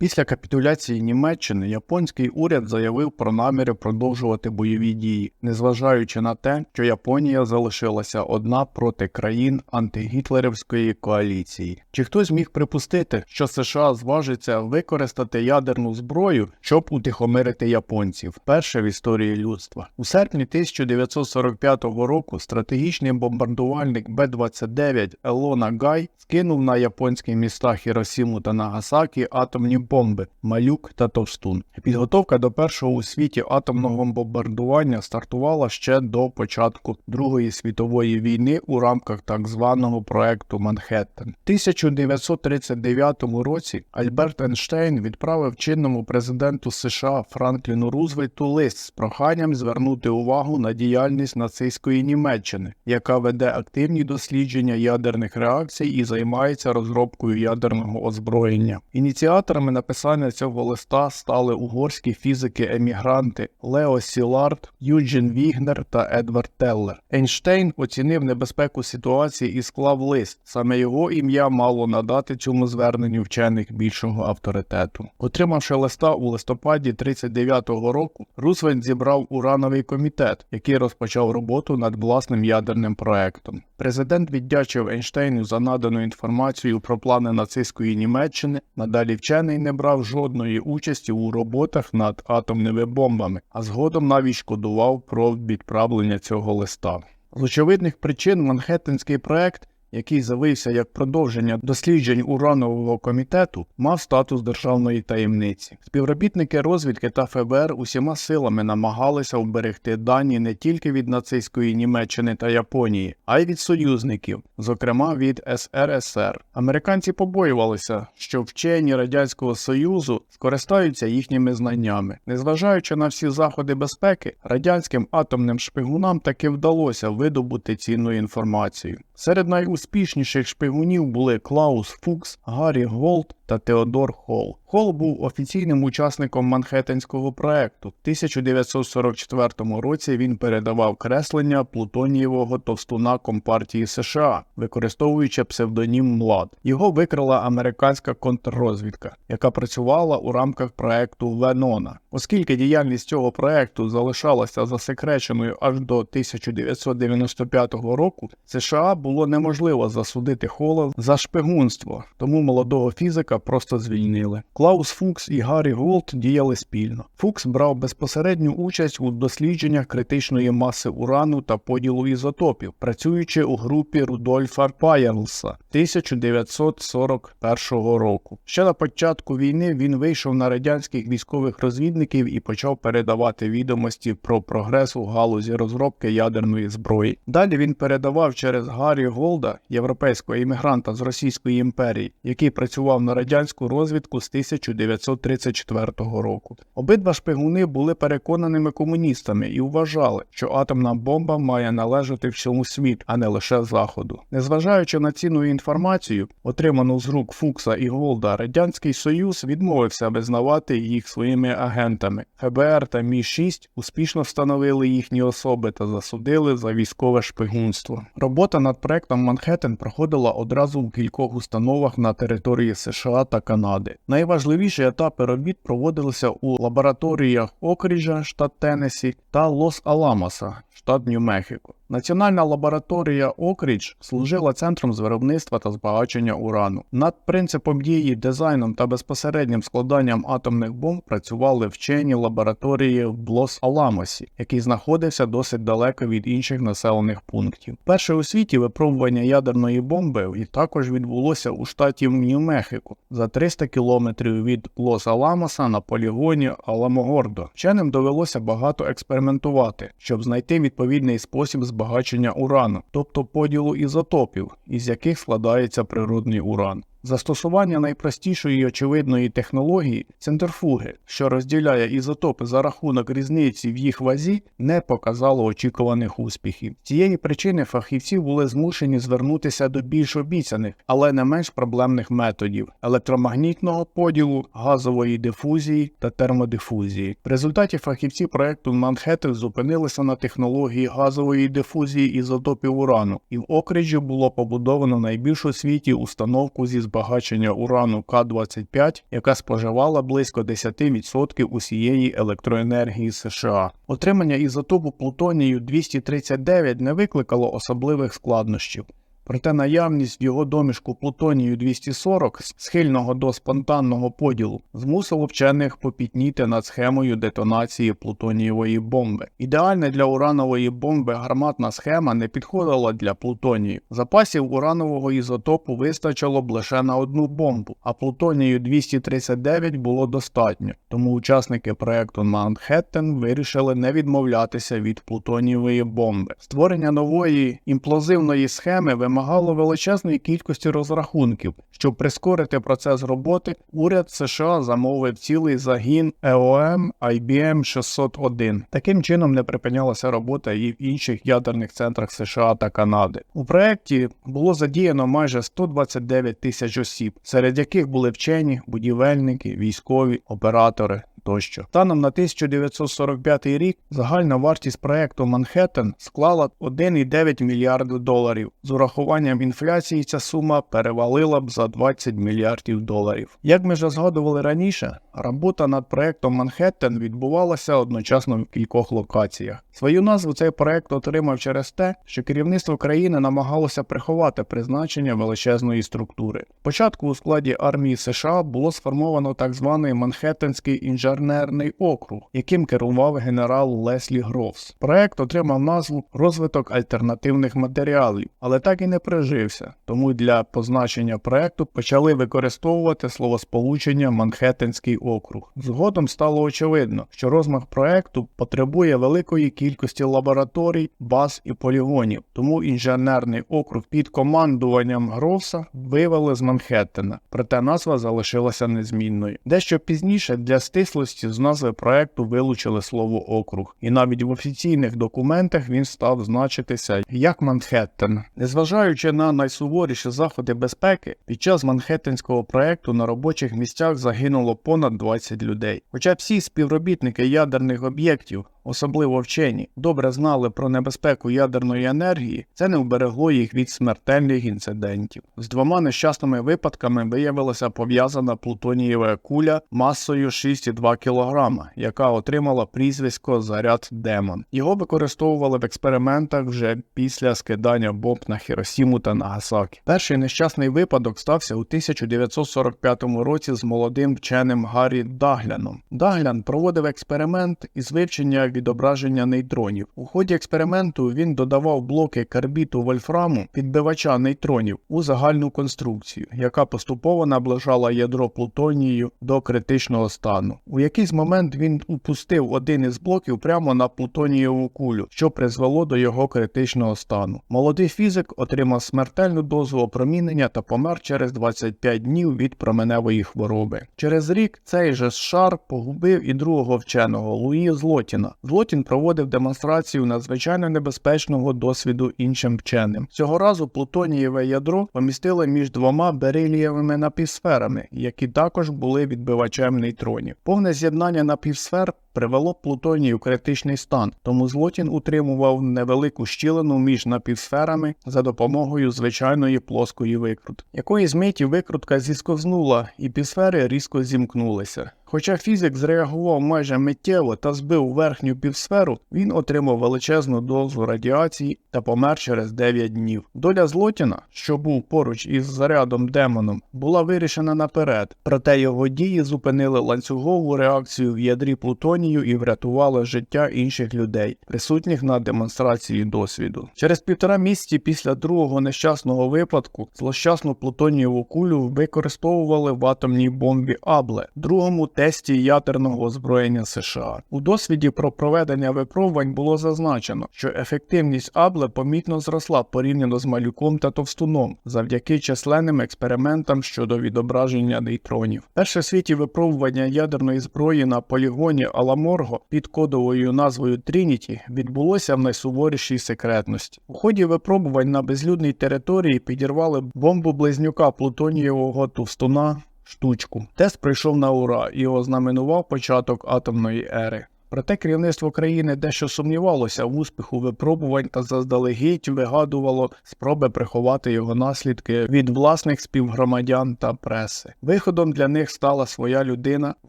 Після капітуляції Німеччини японський уряд заявив про наміри продовжувати бойові дії, незважаючи на те, що Японія залишилася одна проти країн антигітлерівської коаліції. Чи хтось міг припустити, що США зважиться використати ядерну зброю, щоб утихомирити японців, перше в історії людства? У серпні 1945 року стратегічний бомбардувальник Б-29 Елона Гай скинув на японські міста Хіросіму та Нагасакі атомні бомби Малюк та Товстун. Підготовка до першого у світі атомного бомбардування стартувала ще до початку Другої світової війни у рамках так званого проекту Манхеттен. У 1939 році Альберт Ейнштейн відправив чинному президенту США Франкліну Рузвельту лист з проханням звернути увагу на діяльність нацистської Німеччини, яка веде активні дослідження ядерних реакцій і займається розробкою ядерного озброєння. Ініціаторами написання цього листа стали угорські фізики-емігранти Лео Сілард, Юджин Вігнер та Едвард Теллер. Ейнштейн оцінив небезпеку ситуації і склав лист. Саме його ім'я мало надати цьому зверненню вчених більшого авторитету. Отримавши листа у листопаді 39-го року, Рузвельт зібрав урановий комітет, який розпочав роботу над власним ядерним проектом. Президент віддячив Ейнштейну за надану інформацію про плани нацистської Німеччини. Надалі вчений не брав жодної участі у роботах над атомними бомбами, а згодом навіть шкодував про відправлення цього листа. З очевидних причин Манхеттенський проект який завився як продовження досліджень уранового комітету, мав статус державної таємниці. Співробітники розвідки та ФБР усіма силами намагалися вберегти дані не тільки від нацистської Німеччини та Японії, а й від союзників, зокрема від СРСР. Американці побоювалися, що вчені радянського союзу скористаються їхніми знаннями. Незважаючи на всі заходи безпеки, радянським атомним шпигунам таки вдалося видобути цінну інформацію. Серед найуспішніших шпигунів були Клаус Фукс, Гаррі Голд та Теодор Холл. Холл був офіційним учасником Манхеттенського проекту. В 1944 році він передавав креслення плутонієвого товстуна Компартії США, використовуючи псевдонім Млад. Його викрила американська контррозвідка, яка працювала у рамках проекту Венона. Оскільки діяльність цього проекту залишалася засекреченою аж до 1995 року, США було неможливо засудити Холла за шпигунство, тому молодого фізика просто звільнили. Клаус Фукс і Гаррі Голд діяли спільно. Фукс брав безпосередню участь у дослідженнях критичної маси урану та поділу ізотопів, працюючи у групі Рудольфа Пайерлса 1941 року. Ще на початку війни він вийшов на радянських військових розвідників і почав передавати відомості про прогрес у галузі розробки ядерної зброї. Далі він передавав через Гаррі Голда, європейського іммігранта з Російської імперії, який працював на радянську розвідку з 1934 року. Обидва шпигуни були переконаними комуністами і вважали, що атомна бомба має належати всьому світу, а не лише заходу. Незважаючи на цінну інформацію, отриману з рук Фукса і Голда, радянський союз відмовився визнавати їх своїми агентами. ФБР та Мі 6 успішно встановили їхні особи та засудили за військове шпигунство. Робота над проектом Манхеттен проходила одразу в кількох установах на території США та Канади. Найважливіші етапи робіт проводилися у лабораторіях Окріжа, штат Теннесі та Лос-Аламоса, штат Нью-Мехіко. Національна лабораторія Окрідж служила центром з виробництва та збагачення урану. Над принципом дії, дизайном та безпосереднім складанням атомних бомб працювали вчені лабораторії в Лос-Аламосі, який знаходився досить далеко від інших населених пунктів. Перше у світі випробування ядерної бомби і також відбулося у штаті Нью-Мехіко за 300 кілометрів від Лос-Аламоса на полігоні Аламогордо. Вченим довелося багато експериментувати, щоб знайти відповідний спосіб збагачення урану, тобто поділу ізотопів, із яких складається природний уран. Застосування найпростішої і очевидної технології центрифуги, що розділяє ізотопи за рахунок різниці в їх вазі, не показало очікуваних успіхів. Цієї причини фахівці були змушені звернутися до більш обіцяних, але не менш проблемних методів електромагнітного поділу, газової дифузії та термодифузії. В результаті фахівці проекту Манхеттен зупинилися на технології газової дифузії ізотопів урану, і в Окриджі було побудовано найбільшу світі установку зі збагачення урану К-25, яка споживала близько 10% усієї електроенергії США. Отримання ізотопу плутонію 239 не викликало особливих складнощів. Проте наявність в його домішку плутонію 240, схильного до спонтанного поділу, змусило вчених попітніти над схемою детонації плутонієвої бомби. Ідеальна для уранової бомби гарматна схема не підходила для плутонію. Запасів уранового ізотопу вистачило б лише на одну бомбу, а плутонію 239 було достатньо. Тому учасники проекту Манхеттен вирішили не відмовлятися від плутонієвої бомби. Створення нової імплозивної схеми вимагало величезної кількості розрахунків. Щоб прискорити процес роботи, уряд США замовив цілий загін EOM IBM 601. Таким чином не припинялася робота і в інших ядерних центрах США та Канади. У проєкті було задіяно майже 129 тисяч осіб, серед яких були вчені, будівельники, військові, оператори. Тощо станом на 1945 рік загальна вартість проекту Манхеттен склала 1,9 мільярди доларів. З урахуванням інфляції ця сума перевалила б за 20 мільярдів доларів. Як ми вже згадували раніше, робота над проектом Манхеттен відбувалася одночасно в кількох локаціях. Свою назву цей проект отримав через те, що керівництво країни намагалося приховати призначення величезної структури. Спочатку у складі армії США було сформовано так званий Манхеттенський інженерний округ, яким керував генерал Леслі Грофс. Проект отримав назву Розвиток альтернативних матеріалів, але так і не прижився. Тому для позначення проекту почали використовувати словосполучення Манхеттенський округ. Згодом стало очевидно, що розмах проекту потребує великої кількості лабораторій, баз і полігонів, тому інженерний округ під командуванням Грофса вивели з Манхеттена, проте назва залишилася незмінною. Дещо пізніше для стислості з назви проекту вилучили слово округ, і навіть в офіційних документах він став значитися як Манхеттен. Незважаючи на найсуворіші заходи безпеки, під час Манхеттенського проекту на робочих місцях загинуло понад 20 людей. Хоча всі співробітники ядерних об'єктів особливо вчені, добре знали про небезпеку ядерної енергії, це не вберегло їх від смертельних інцидентів. З двома нещасними випадками виявилася пов'язана плутонієва куля масою 6,2 кг, яка отримала прізвисько Заряд Демон. Його використовували в експериментах вже після скидання бомб на Хіросіму та Нагасакі. Перший нещасний випадок стався у 1945 році з молодим вченим Гаррі Дагляном. Даглян проводив експеримент із вивчення відображення нейтронів. У ході експерименту він додавав блоки карбіту вольфраму підбивача нейтронів у загальну конструкцію, яка поступово наближала ядро плутонію до критичного стану. У якийсь момент він упустив один із блоків прямо на плутонієву кулю, що призвело до його критичного стану. Молодий фізик отримав смертельну дозу опромінення та помер через 25 днів від променевої хвороби. Через рік цей же шар погубив і другого вченого Луї Злотіна. Злотін проводив демонстрацію надзвичайно небезпечного досвіду іншим вченим. Цього разу плутонієве ядро помістили між двома берилієвими напівсферами, які також були відбивачем нейтронів. Повне з'єднання напівсфер привело плутонію критичний стан, тому Злотін утримував невелику щілину між напівсферами за допомогою звичайної плоскої викрутки. Якоїсь миті викрутка зісковзнула, і півсфери різко зімкнулися. Хоча фізик зреагував майже миттєво та збив верхню півсферу, він отримав величезну дозу радіації та помер через 9 днів. Доля Злотіна, що був поруч із зарядом демоном, була вирішена наперед, проте його дії зупинили ланцюгову реакцію в ядрі плутонію і врятували життя інших людей, присутніх на демонстрації досвіду. Через півтора місяці після другого нещасного випадку злощасну плутонієву кулю використовували в атомній бомбі Абле, другому тесті ядерного озброєння США. У досвіді про проведення випробувань було зазначено, що ефективність Абле помітно зросла порівняно з малюком та товстуном завдяки численним експериментам щодо відображення нейтронів. Перше в світі випробування ядерної зброї на полігоні Аламорго під кодовою назвою Трініті відбулося в найсуворішій секретності. У ході випробувань на безлюдній території підірвали бомбу близнюка плутонієвого товстуна штучку. Тест пройшов на ура і ознаменував початок атомної ери. Проте керівництво країни дещо сумнівалося в успіху випробувань та заздалегідь вигадувало спроби приховати його наслідки від власних співгромадян та преси. Виходом для них стала своя людина в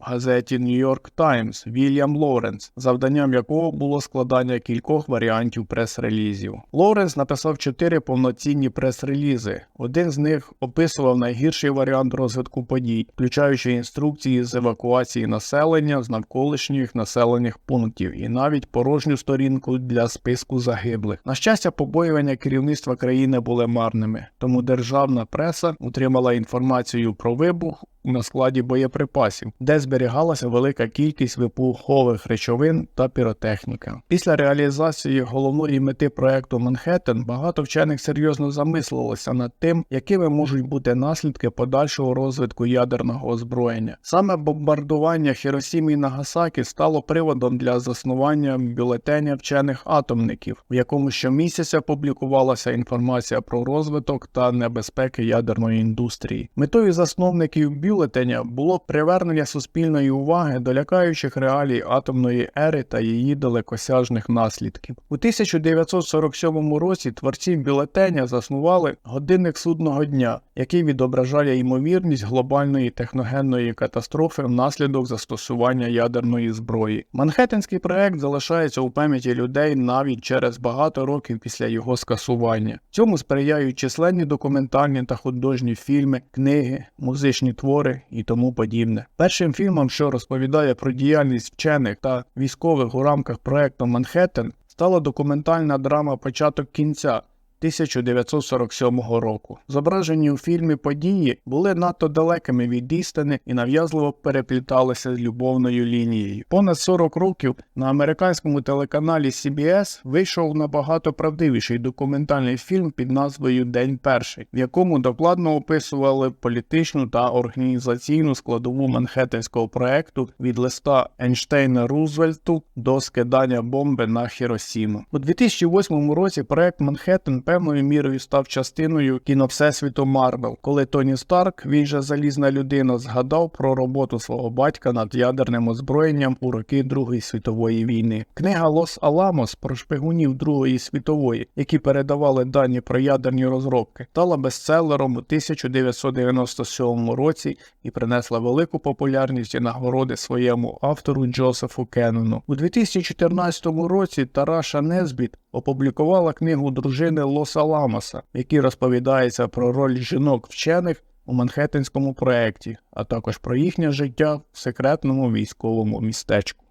газеті York Times Вільям Лоуренс, завданням якого було складання кількох варіантів прес-релізів. Лоуренс написав чотири повноцінні прес-релізи. Один з них описував найгірший варіант розвитку подій, включаючи інструкції з евакуації населення з навколишніх населених пунктів і навіть порожню сторінку для списку загиблих. На щастя, побоювання керівництва країни були марними, тому державна преса отримала інформацію про вибух на складі боєприпасів, де зберігалася велика кількість вибухових речовин та піротехніка. Після реалізації головної мети проекту Манхеттен багато вчених серйозно замислилося над тим, якими можуть бути наслідки подальшого розвитку ядерного озброєння. Саме бомбардування Хіросімі і Нагасакі стало приводом для заснування бюлетеня вчених атомників, в якому щомісяця публікувалася інформація про розвиток та небезпеки ядерної індустрії. Метою засновників бюлетеня було привернення суспільної уваги до лякаючих реалій атомної ери та її далекосяжних наслідків. У 1947 році творці бюлетеня заснували годинник судного дня, який відображає ймовірність глобальної техногенної катастрофи внаслідок застосування ядерної зброї. Манхеттенський проект залишається у пам'яті людей навіть через багато років після його скасування. Цьому сприяють численні документальні та художні фільми, книги, музичні твори і тому подібне. Першим фільмом, що розповідає про діяльність вчених та військових у рамках проекту Манхеттен, стала документальна драма Початок кінця. 1947 року. Зображені у фільмі події були надто далекими від істини і нав'язливо перепліталися з любовною лінією. Понад 40 років на американському телеканалі CBS вийшов набагато правдивіший документальний фільм під назвою День перший, в якому докладно описували політичну та організаційну складову Манхеттенського проекту від листа Ейнштейна Рузвельту до скидання бомби на Хіросіму. У 2008 році проект Манхеттен певною мірою став частиною кіно Всесвіту Марвел, коли Тоні Старк, він же залізна людина, згадав про роботу свого батька над ядерним озброєнням у роки Другої світової війни. Книга Лос Аламос про шпигунів Другої світової, які передавали дані про ядерні розробки, стала бестселером у 1997 році і принесла велику популярність і нагороди своєму автору Джозефу Кеннону. У 2014 році Тараша Незбіт опублікувала книгу дружини Лоса Ламоса, який розповідається про роль жінок вчених у Манхеттенському проєкті, а також про їхнє життя в секретному військовому містечку.